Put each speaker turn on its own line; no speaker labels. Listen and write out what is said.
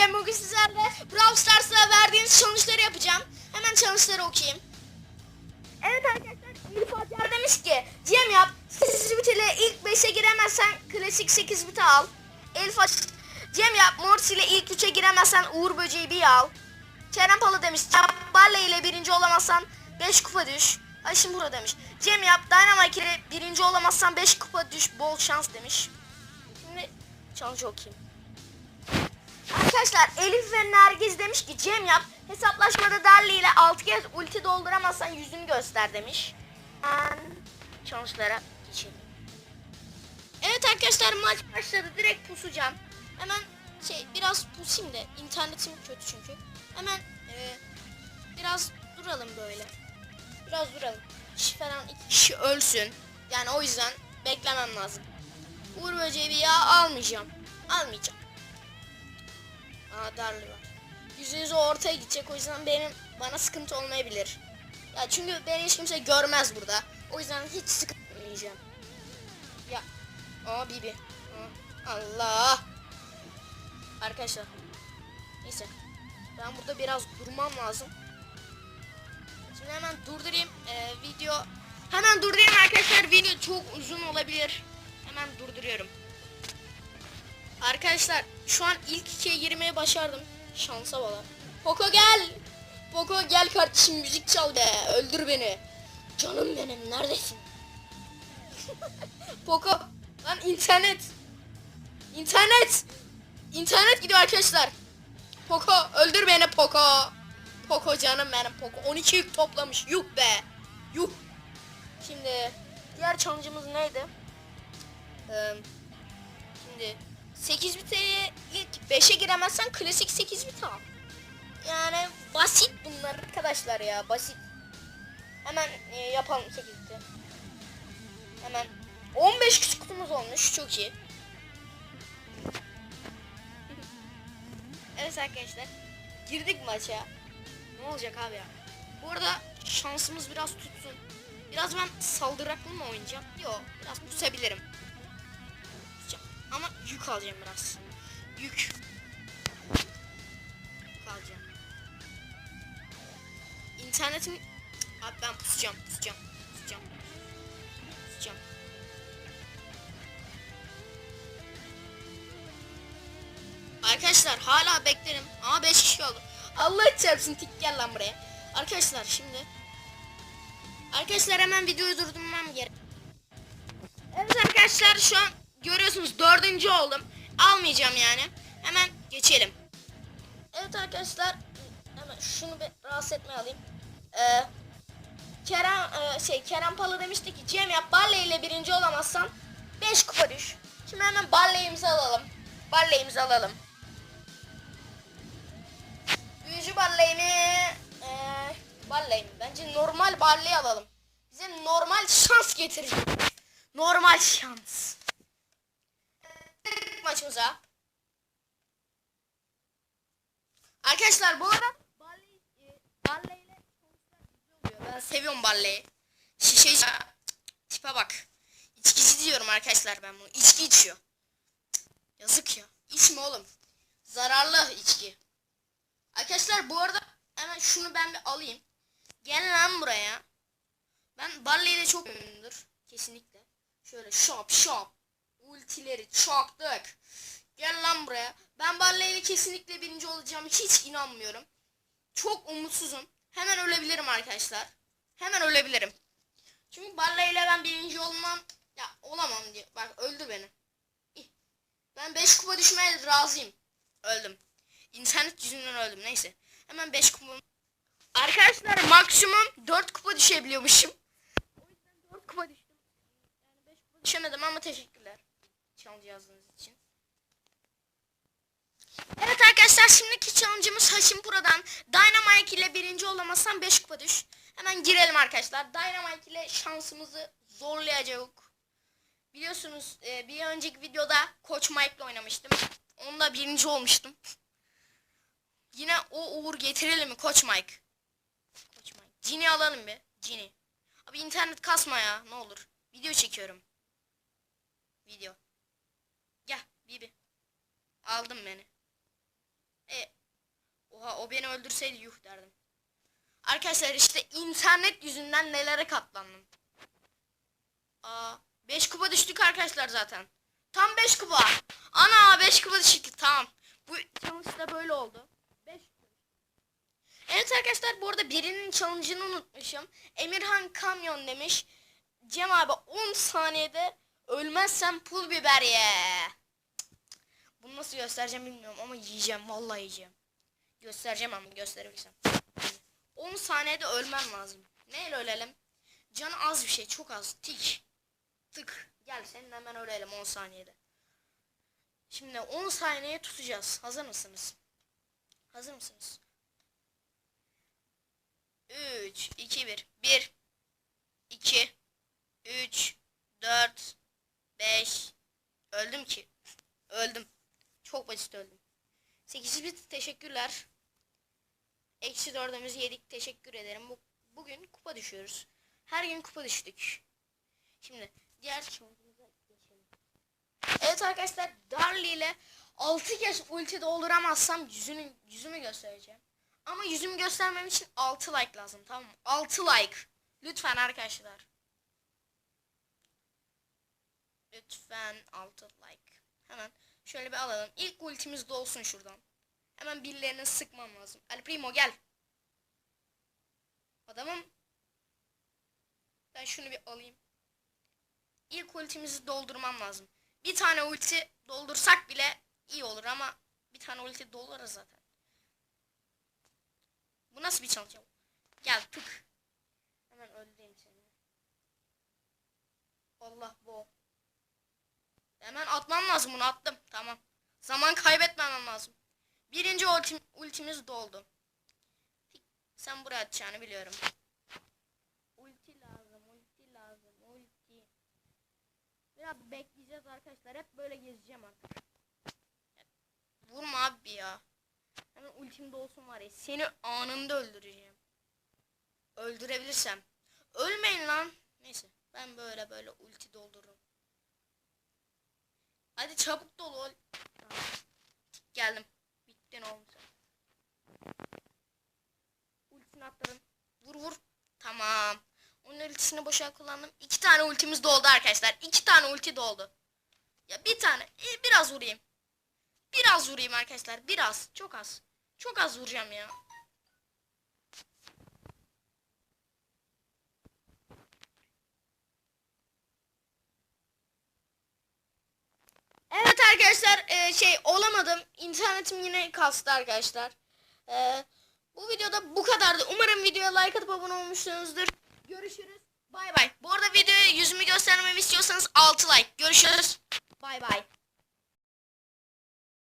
Berke bugün sizlerle Brawl Stars'ta verdiğiniz challenge'ları yapacağım. Hemen challenge'ları okuyayım. Evet arkadaşlar İrfan Yer demiş ki Cem yap 8 bit ile ilk 5'e giremezsen klasik 8 bit al. Elfa Cem yap Mortis ile ilk 3'e giremezsen Uğur Böceği bir al. Kerem Palı demiş Barley ile birinci olamazsan 5 kupa düş. Ayşin burada demiş. Cem yap Dynamite ile birinci olamazsan 5 kupa düş bol şans demiş. Şimdi challenge okuyayım. Arkadaşlar Elif ve Nergiz demiş ki Cem yap hesaplaşmada Darli ile 6 kez ulti dolduramazsan yüzünü göster demiş. Ben challenge'lara geçelim. Evet arkadaşlar maç başladı direkt pusacağım. Hemen şey biraz pusayım da internetim kötü çünkü. Hemen e, biraz duralım böyle. Biraz duralım. Kişi falan iki kişi ölsün. Yani o yüzden beklemem lazım. Uğur böceği bir yağ almayacağım. Almayacağım. Aa darlı var. Yüzde yüz o ortaya gidecek o yüzden benim bana sıkıntı olmayabilir. Ya çünkü beni hiç kimse görmez burada. O yüzden hiç sıkılmayacağım. Ya. Aa Bibi. Allah. Arkadaşlar. Neyse. Ben burada biraz durmam lazım. Şimdi hemen durdurayım ee, video. Hemen durdurayım arkadaşlar. Video çok uzun olabilir. Hemen durduruyorum. Arkadaşlar şu an ilk ikiye girmeye başardım. Şansa bala. Poco gel. Poco gel kardeşim müzik çal be. Öldür beni. Canım benim neredesin? Poco. Lan internet. İnternet. İnternet gidiyor arkadaşlar. Poco öldür beni Poco. Poco canım benim Poco. 12 yük toplamış. Yuh be. Yuh. Şimdi diğer challenge'ımız neydi? Ee, şimdi 8 biteye ilk 5'e giremezsen klasik 8 bit al. Yani basit bunlar arkadaşlar ya basit. Hemen e, yapalım 8 biti. Hemen 15 küçük kutumuz olmuş çok iyi. evet arkadaşlar girdik maça. Ne olacak abi ya? Bu arada şansımız biraz tutsun. Biraz ben saldıraklı mı oynayacağım? Yok biraz pusabilirim. Ama yük alacağım biraz. Yük. Yük alacağım. İnternetim... Abi ben pusacağım, pusacağım, pusacağım. Pusacağım. Arkadaşlar hala beklerim. Ama 5 kişi oldu. Allah çarpsın tik gel lan buraya. Arkadaşlar şimdi. Arkadaşlar hemen videoyu durdurmam gerek. Evet arkadaşlar şu an görüyorsunuz dördüncü oldum. Almayacağım yani. Hemen geçelim. Evet arkadaşlar hemen şunu bir rahatsız etmeye alayım. Ee, Kerem e, şey Kerem Palı demişti ki Cem yap Barley ile birinci olamazsan 5 kupa düş. Şimdi hemen Barley'imizi alalım. Barley'imizi alalım. Büyücü Barley mi? Ee, Barley mi? Bence normal Barley alalım. Bize normal şans getirecek. Normal şans. Maçımıza. Arkadaşlar bu arada Barley, e, Barley ile oluyor. Ben seviyorum Barley'i. Şişe tipe bak. İçkici diyorum arkadaşlar ben bunu. İçki içiyor. Yazık ya. İçme oğlum. Zararlı içki. Arkadaşlar bu arada hemen şunu ben bir alayım. Gel lan buraya. Ben Barley'i de çok memnunumdur. Kesinlikle. Şöyle şop şop. Ultileri çaktık. Gel lan buraya. Ben Barley kesinlikle birinci olacağım. Hiç inanmıyorum. Çok umutsuzum. Hemen ölebilirim arkadaşlar. Hemen ölebilirim. Çünkü Barley ben birinci olmam. Ya olamam diye. Bak öldü beni. Ben 5 kupa düşmeye razıyım. Öldüm. İnternet yüzünden öldüm. Neyse. Hemen 5 kupa. Arkadaşlar maksimum 4 kupa düşebiliyormuşum. O yüzden 4 kupa düştüm. Yani 5 kupa düşemedim ama teşekkürler. Challenge yazdığınız için. Evet arkadaşlar şimdiki challenge'ımız Haşim Pro'dan Dynamite ile birinci olamazsan 5 kupa düş. Hemen girelim arkadaşlar. Dynamite ile şansımızı zorlayacak. Biliyorsunuz e, bir önceki videoda Koç Mike ile oynamıştım. Onda birinci olmuştum. Yine o uğur getirelim mi Koç Mike? Koç Mike. Cini alalım bir. Cini. Abi internet kasma ya ne olur. Video çekiyorum. Video. Bibi. Aldın beni. o beni öldürseydi yuh derdim. Arkadaşlar işte internet yüzünden nelere katlandım. Aa 5 kupa düştük arkadaşlar zaten. Tam 5 kupa. Ana 5 kupa düştük tamam. Bu challenge da böyle oldu. 5 Evet arkadaşlar bu arada birinin challenge'ını unutmuşum. Emirhan Kamyon demiş. Cem abi 10 saniyede ölmezsem pul biber ye. Bunu nasıl göstereceğim bilmiyorum ama yiyeceğim vallahi yiyeceğim. Göstereceğim ama gösterebilirsem. 10 saniyede ölmem lazım. Neyle ölelim? Canı az bir şey çok az. Tik. Tık. Gel senin hemen ölelim 10 saniyede. Şimdi 10 saniye tutacağız. Hazır mısınız? Hazır mısınız? 3, 2, 1. 1, 2, 3, 4, 5. Öldüm ki. Öldüm. Çok basit öldüm. 8 bit teşekkürler. Eksi dördümüzü yedik. Teşekkür ederim. Bu, bugün kupa düşüyoruz. Her gün kupa düştük. Şimdi diğer. Evet arkadaşlar Darly ile 6 kez ulti dolduramazsam yüzünü, yüzümü göstereceğim. Ama yüzümü göstermem için 6 like lazım tamam mı? 6 like. Lütfen arkadaşlar. Lütfen 6 like. Hemen şöyle bir alalım. İlk ultimiz de olsun şuradan. Hemen birilerini sıkmam lazım. El Primo gel. Adamım. Ben şunu bir alayım. İlk ultimizi doldurmam lazım. Bir tane ulti doldursak bile iyi olur ama bir tane ulti doldururuz zaten. Bu nasıl bir ya? Gel tık. Hemen öldüreyim seni. Allah bu. Hemen atmam lazım bunu attım. Tamam. Zaman kaybetmemem lazım. Birinci ultim, ultimiz doldu. Sen buraya atacağını biliyorum. Ulti lazım, ulti lazım, ulti. Biraz bekleyeceğiz arkadaşlar. Hep böyle gezeceğim artık. Vurma abi ya. Hemen ultim dolsun var ya. Seni anında öldüreceğim. Öldürebilirsem. Ölmeyin lan. Neyse. Ben böyle böyle ulti doldururum. Hadi çabuk dol ol. Geldim. Bittin oğlum sen. Ultisini atladım. Vur vur. Tamam. Onun ultisini boşa kullandım. İki tane ultimiz doldu arkadaşlar. İki tane ulti doldu. Ya bir tane. e, Biraz vurayım. Biraz vurayım arkadaşlar. Biraz. Çok az. Çok az vuracağım ya. Evet arkadaşlar e, şey olamadım. İnternetim yine kastı arkadaşlar. E, bu videoda bu kadardı. Umarım videoya like atıp abone olmuşsunuzdur. Görüşürüz. Bay bay. Bu arada videoya yüzümü göstermemi istiyorsanız 6 like. Görüşürüz. Bay bay.